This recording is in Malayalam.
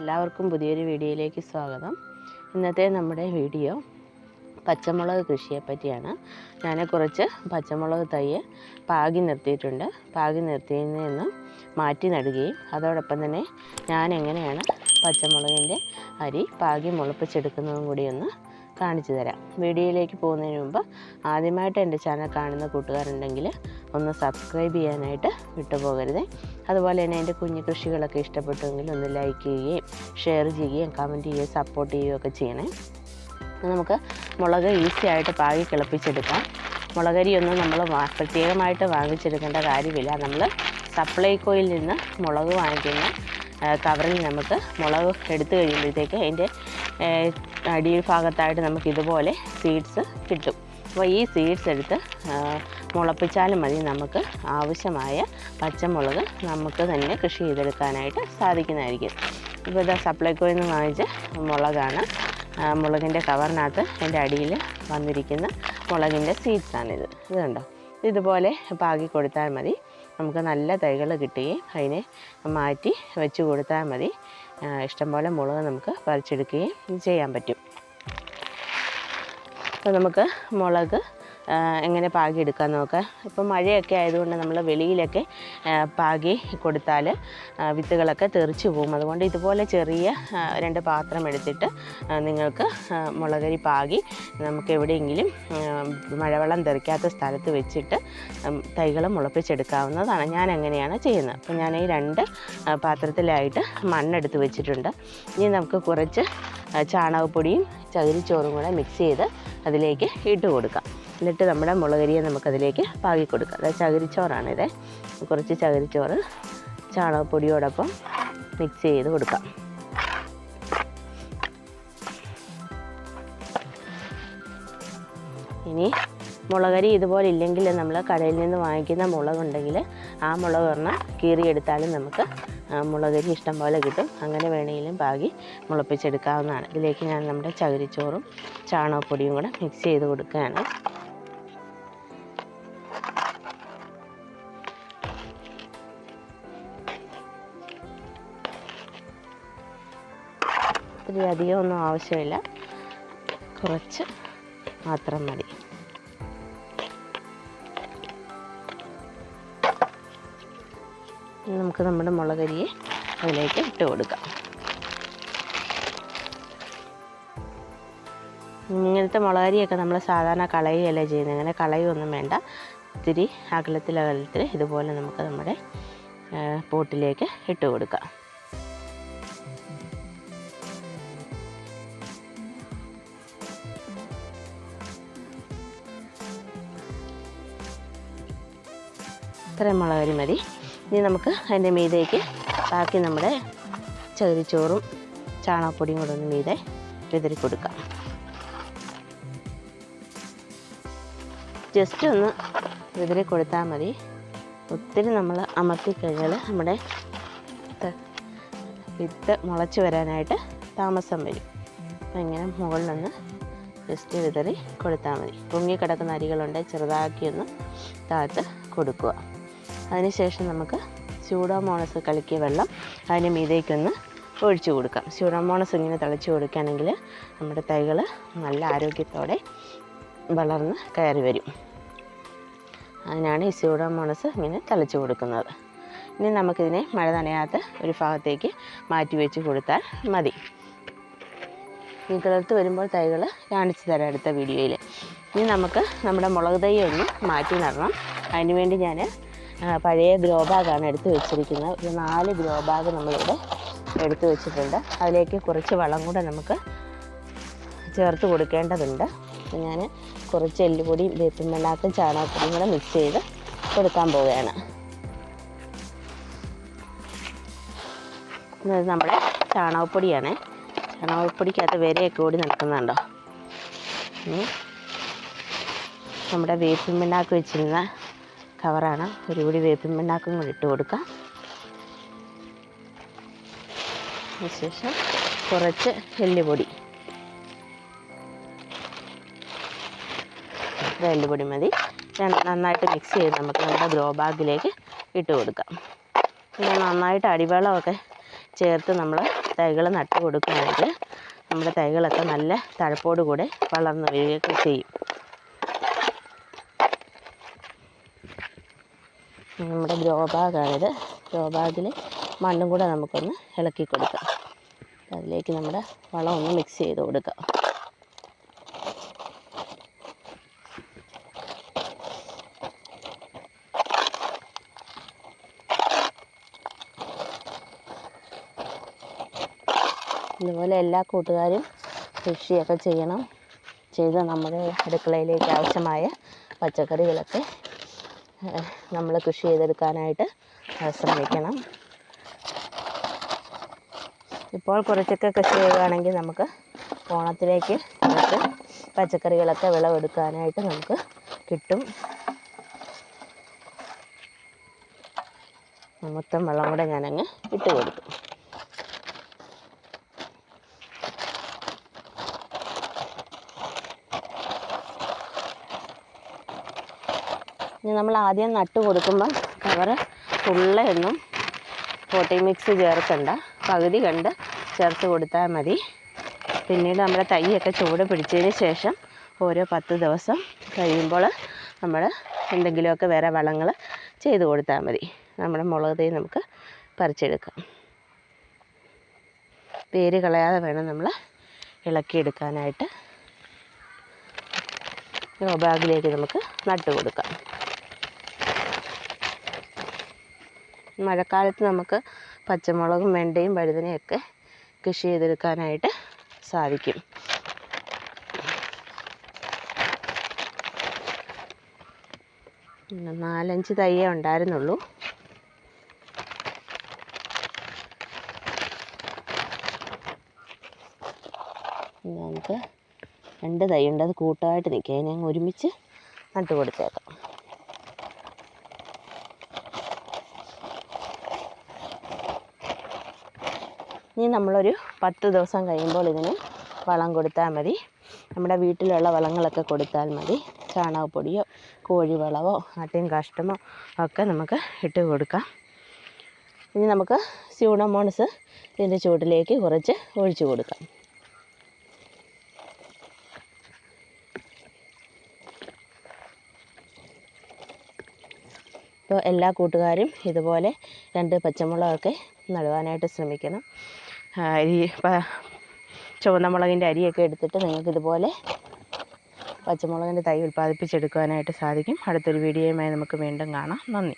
എല്ലാവർക്കും പുതിയൊരു വീഡിയോയിലേക്ക് സ്വാഗതം. ഇന്നത്തെ നമ്മുടെ വീഡിയോ പച്ചമുളക് കൃഷിയെ പറ്റിയാണ് ഞാൻ കുറച്ച് പച്ചമുളക് തൈ പാകി നിർത്തിയിട്ടുണ്ട്. പാകി നിർത്തിയതിൽ നിന്ന് മാറ്റി നടുകയും അതോടൊപ്പം തന്നെ ഞാൻ എങ്ങനെയാണ് പച്ചമുളകിന്റെ അരി പാകി മുളപ്പിച്ചെടുക്കുന്നതും കൂടി ഒന്ന് കാണിച്ചു തരാം. വീഡിയോയിലേക്ക് പോകുന്നതിന് മുമ്പ് ആദ്യമായിട്ട് എന്റെ ചാനൽ കാണുന്ന കൂട്ടുകാരുണ്ടെങ്കിൽ ഒന്ന് സബ്സ്ക്രൈബ് ചെയ്യാനായിട്ട് വിട്ടുപോകരുത്. അതുപോലെ തന്നെ എന്റെ കുഞ്ഞു കൃഷികളൊക്കെ ഇഷ്ടപ്പെട്ടുവെങ്കിൽ ഒന്ന് ലൈക്ക് ചെയ്യുകയും ഷെയർ ചെയ്യുകയും കമന്റ് ചെയ്യുകയും സപ്പോർട്ട് ചെയ്യുകയും ഒക്കെ ചെയ്യണേ. നമുക്ക് മുളക് ഈസി ആയിട്ട് പാകി കിളപ്പിച്ചെടുക്കാം. മുളകരിയൊന്നും നമ്മൾ പ്രത്യേകമായിട്ട് വാങ്ങിച്ചെടുക്കേണ്ട കാര്യമില്ല. നമ്മൾ സപ്ലൈകോയിൽ നിന്ന് മുളക് വാങ്ങിക്കുന്ന കവറിൽ നമുക്ക് മുളക് എടുത്തു കഴിയുമ്പോഴത്തേക്ക് അതിന്റെ അടിയിൽ ഭാഗത്തായിട്ട് നമുക്ക് ഇതുപോലെ സീഡ്സ് കിട്ടും. അപ്പോൾ ഈ സീഡ്സ് എടുത്ത് മുളപ്പിച്ചാലും മതി നമുക്ക് ആവശ്യമായ പച്ചമുളക് നമുക്ക് തന്നെ കൃഷി ചെയ്തെടുക്കാനായിട്ട് സാധിക്കുന്നതായിരിക്കും. ഇപ്പോൾ ഇതാ സപ്ലൈക്കോയിൽ നിന്ന് വാങ്ങിച്ച മുളകാണ്. മുളകിന്റെ കവറിനകത്ത് എന്റെ അടിയിൽ വന്നിരിക്കുന്ന മുളകിന്റെ സീഡ്സാണിത് ഇത് കണ്ടോ? ഇതുപോലെ പാകി കൊടുത്താൽ മതി. നമുക്ക് നല്ല തൈകൾ കിട്ടുകയും അതിനെ മാറ്റി വെച്ച് കൊടുത്താൽ മതി. ഇഷ്ടംപോലെ മുളക് നമുക്ക് പറിച്ചെടുക്കുകയും ചെയ്യാൻ പറ്റും. അപ്പോൾ നമുക്ക് മുളക് എങ്ങനെ പാകി എടുക്കാൻ നോക്കാം. ഇപ്പം മഴയൊക്കെ ആയതുകൊണ്ട് നമ്മൾ വെളിയിലൊക്കെ പാകി കൊടുത്താൽ വിത്തുകളൊക്കെ തെറിച്ച് പോകും. അതുകൊണ്ട് ഇതുപോലെ ചെറിയ രണ്ട് പാത്രം എടുത്തിട്ട് നിങ്ങൾക്ക് മുളകരി പാകി നമുക്ക് എവിടെയെങ്കിലും മഴവെള്ളം തെറിക്കാത്ത സ്ഥലത്ത് വെച്ചിട്ട് തൈകൾ മുളപ്പിച്ചെടുക്കാവുന്നതാണ്. ഞാൻ അങ്ങനെയാണ് ചെയ്യുന്നത്. അപ്പോൾ ഞാൻ ഈ രണ്ട് പാത്രത്തിലായിട്ട് മണ്ണെടുത്ത് വെച്ചിട്ടുണ്ട്. ഇനി നമുക്ക് കുറച്ച് ചാണകപ്പൊടിയും ചകിരിച്ചോറും കൂടെ മിക്സ് ചെയ്ത് അതിലേക്ക് ഇട്ട് കൊടുക്കാം. എന്നിട്ട് നമ്മുടെ മുളകരിയെ നമുക്കതിലേക്ക് പാകി കൊടുക്കാം അതായത് ചകിരിച്ചോറാണിത്. കുറച്ച് ചകിരിച്ചോറ് ചാണകപ്പൊടിയോടൊപ്പം മിക്സ് ചെയ്ത് കൊടുക്കാം. ഇനി മുളകരി ഇതുപോലെ ഇല്ലെങ്കിൽ നമ്മൾ കടയിൽ നിന്ന് വാങ്ങിക്കുന്ന മുളകുണ്ടെങ്കിൽ ആ മുളക് ഒരെണ്ണം കീറിയെടുത്താലും നമുക്ക് മുളകരി ഇഷ്ടം പോലെ കിട്ടും. അങ്ങനെ വേണമെങ്കിലും പാകി മുളപ്പിച്ചെടുക്കാവുന്നതാണ്. ഇതിലേക്ക് ഞാൻ നമ്മുടെ ചകിരിച്ചോറും ചാണകപ്പൊടിയും കൂടെ മിക്സ് ചെയ്ത് കൊടുക്കുകയാണ്. ഒത്തിരി അധികമൊന്നും ആവശ്യമില്ല. കുറച്ച് മാത്രം മതി. നമുക്ക് നമ്മുടെ മുളകരിയെ അതിലേക്ക് ഇട്ട് കൊടുക്കാം. ഇങ്ങനത്തെ മുളകരിയൊക്കെ നമ്മൾ സാധാരണ കളയുകയല്ല ചെയ്യുന്നത്? അങ്ങനെ കളയൊന്നും വേണ്ട. ഇത്തിരി അകലത്തിൽ അകലത്തിൽ ഇതുപോലെ നമുക്ക് നമ്മുടെ പോട്ടിലേക്ക് ഇട്ട് കൊടുക്കാം. ഇത്രയും മുളക് അരി മതി. ഇനി നമുക്ക് അതിന്റെ മീതേക്ക് ബാക്കി നമ്മുടെ ചകിരിച്ചോറും ചാണകപ്പൊടിയും കൂടെ ഒന്ന് മീതെ വിതറി കൊടുക്കാം. ജസ്റ്റ് ഒന്ന് വിതറി കൊടുത്താൽ മതി. ഒത്തിരി നമ്മൾ അമർത്തി കഴിഞ്ഞാൽ നമ്മുടെ വിത്ത് മുളച്ച് വരാനായിട്ട് താമസം വരും. അപ്പം ഇങ്ങനെ മുകളിലൊന്ന് ജസ്റ്റ് വിതറി കൊടുത്താൽ മതി. പൊങ്ങിക്കിടക്കുന്ന അരികളുണ്ടെങ്കിൽ അരികളുണ്ട് ചെറുതാക്കി ഒന്ന് താഴത്ത് കൊടുക്കുക. അതിനുശേഷം നമുക്ക് സ്യൂഡോമോണസ് കലക്കിയ വെള്ളം അതിന് മീതേക്കൊന്ന് ഒഴിച്ചു കൊടുക്കാം. സ്യൂഡോമോണസ് ഇങ്ങനെ തിളച്ച് കൊടുക്കുകയാണെങ്കിൽ നമ്മുടെ തൈകൾ നല്ല ആരോഗ്യത്തോടെ വളർന്ന് കയറി വരും. അതിനാണ് ഈ സ്യൂഡോമോണസ് ഇങ്ങനെ തിളച്ച് കൊടുക്കുന്നത്. ഇനി നമുക്കിതിനെ മഴ നനയാത്ത ഒരു ഭാഗത്തേക്ക് മാറ്റി വെച്ച് കൊടുത്താൽ മതി. ഈ കിളർത്ത് വരുമ്പോൾ തൈകൾ കാണിച്ചു തരാം അടുത്ത വീഡിയോയിൽ. ഇനി നമുക്ക് നമ്മുടെ മുളക് തൈ ഒന്ന് മാറ്റി നടണം. അതിനുവേണ്ടി ഞാൻ പഴയ ഗ്രോ ബാഗാണ് എടുത്ത് വെച്ചിരിക്കുന്നത്. ഒരു നാല് ഗ്രോ ബാഗ് നമ്മളിവിടെ എടുത്തു വെച്ചിട്ടുണ്ട്. അതിലേക്ക് കുറച്ച് വളം കൂടെ നമുക്ക് ചേർത്ത് കൊടുക്കേണ്ടതുണ്ട്. ഞാൻ കുറച്ച് എല്ലുപൊടിയും വേപ്പിൻ വെള്ളാത്തും ചാണകപ്പൊടിയും കൂടെ മിക്സ് ചെയ്ത് കൊടുക്കാൻ പോവുകയാണ്. നമ്മുടെ ചാണകപ്പൊടിയാണ്. ചാണകപ്പൊടിക്കകത്ത് വിരയൊക്കെ ഓടി നടക്കുന്നുണ്ടോ നമ്മുടെ വേപ്പിൻ പിണ്ണാക്ക് വെച്ചിരുന്ന കവറാണ് ഒരു കൂടി വേപ്പിൻ പിണ്ണാക്കും കൂടി ഇട്ട് കൊടുക്കാം. അതിനുശേഷം കുറച്ച് എല്ലുപൊടി. എല്ലുപൊടി മതി. നന്നായിട്ട് മിക്സ് ചെയ്ത് നമുക്ക് നമ്മുടെ ഗ്രോ ബാഗിലേക്ക് ഇട്ട് കൊടുക്കാം. പിന്നെ നന്നായിട്ട് അടിവെള്ളമൊക്കെ ചേർത്ത് നമ്മൾ തൈകൾ നട്ട് കൊടുക്കുകയാണെങ്കിൽ നമ്മുടെ തൈകളൊക്കെ നല്ല തഴപ്പോട് കൂടെ വളർന്നു വരികയൊക്കെ ചെയ്യും. നമ്മുടെ ഗ്രോ ബാഗാണിത്. ഗ്രോ ബാഗിൽ മണ്ണും കൂടെ നമുക്കൊന്ന് ഇളക്കി കൊടുക്കാം. അതിലേക്ക് നമ്മുടെ വളം ഒന്ന് മിക്സ് ചെയ്ത് കൊടുക്കാം. ഇതുപോലെ എല്ലാ കൂട്ടുകാരും കൃഷിയൊക്കെ ചെയ്യണം. ചെയ്ത് നമ്മുടെ അടുക്കളയിലേക്ക് ആവശ്യമായ പച്ചക്കറികളൊക്കെ നമ്മൾ കൃഷി ചെയ്തെടുക്കാനായിട്ട് ശ്രമിക്കണം. ഇപ്പോൾ കുറച്ചൊക്കെ കൃഷി ചെയ്യുകയാണെങ്കിൽ നമുക്ക് ഓണത്തിലേക്ക് കുറച്ച് പച്ചക്കറികളൊക്കെ വിളവെടുക്കാനായിട്ട് നമുക്ക് കിട്ടും. മൊത്തം വെള്ളം കൂടെ ഞാനങ്ങ് ഇട്ട് കൊടുക്കും ഇനി നമ്മൾ ആദ്യം നട്ട് കൊടുക്കുമ്പം കവറ് ഫുള്ളൊന്നും പോട്ടി മിക്സ് ചേർക്കണ്ട. പകുതി കണ്ട് ചേർത്ത് കൊടുത്താൽ മതി. പിന്നീട് നമ്മുടെ തൈയൊക്കെ ചൂട് പിടിച്ചതിന് ശേഷം ഓരോ പത്ത് ദിവസം കഴിയുമ്പോൾ നമ്മൾ എന്തെങ്കിലുമൊക്കെ വേറെ വളങ്ങൾ ചെയ്ത് കൊടുത്താൽ മതി. നമ്മുടെ മുളക് തൈ നമുക്ക് പറിച്ചെടുക്കാം. പേര് കളയാതെ വേണം നമ്മൾ ഇളക്കിയെടുക്കാനായിട്ട് ബാഗിലേക്ക് നമുക്ക് നട്ട് കൊടുക്കാം. മഴക്കാലത്ത് നമുക്ക് പച്ചമുളകും വെണ്ടയും വഴുതനയൊക്കെ കൃഷി ചെയ്തെടുക്കാനായിട്ട് സാധിക്കും. നാലഞ്ച് തയ്യേ ഉണ്ടായിരുന്നുള്ളൂ. നമുക്ക് രണ്ട് തൈ ഉണ്ട്. അത് കൂട്ടമായിട്ട് നിൽക്കുക അതിനെ ഒരുമിച്ച് നട്ട് കൊടുത്തേക്കാം ഇനി നമ്മളൊരു പത്ത് ദിവസം കഴിയുമ്പോൾ ഇതിന് വളം കൊടുത്താൽ മതി. നമ്മുടെ വീട്ടിലുള്ള വളങ്ങളൊക്കെ കൊടുത്താൽ മതി. ചാണകപ്പൊടിയോ കോഴി വളമോ ആട്ടിൻ കാഷ്ടമോ ഒക്കെ നമുക്ക് ഇട്ട് കൊടുക്കാം. ഇനി നമുക്ക് സ്യൂഡോമോണസ് ഇതിന്റെ ചുവട്ടിലേക്ക് കുറച്ച് ഒഴിച്ചു കൊടുക്കാം. അപ്പോൾ എല്ലാ കൂട്ടുകാരും ഇതുപോലെ രണ്ട് പച്ചമുളകൊക്കെ നടുവാനായിട്ട് ശ്രമിക്കണം. അരി ചുവന്ന മുളകിന്റെ അരിയൊക്കെ എടുത്തിട്ട് നിങ്ങൾക്ക് ഇതുപോലെ പച്ചമുളകിന്റെ തൈ ഉൽപ്പാദിപ്പിച്ചെടുക്കുവാനായിട്ട് സാധിക്കും. അടുത്തൊരു വീഡിയോയുമായി നമുക്ക് വീണ്ടും കാണാം. നന്ദി.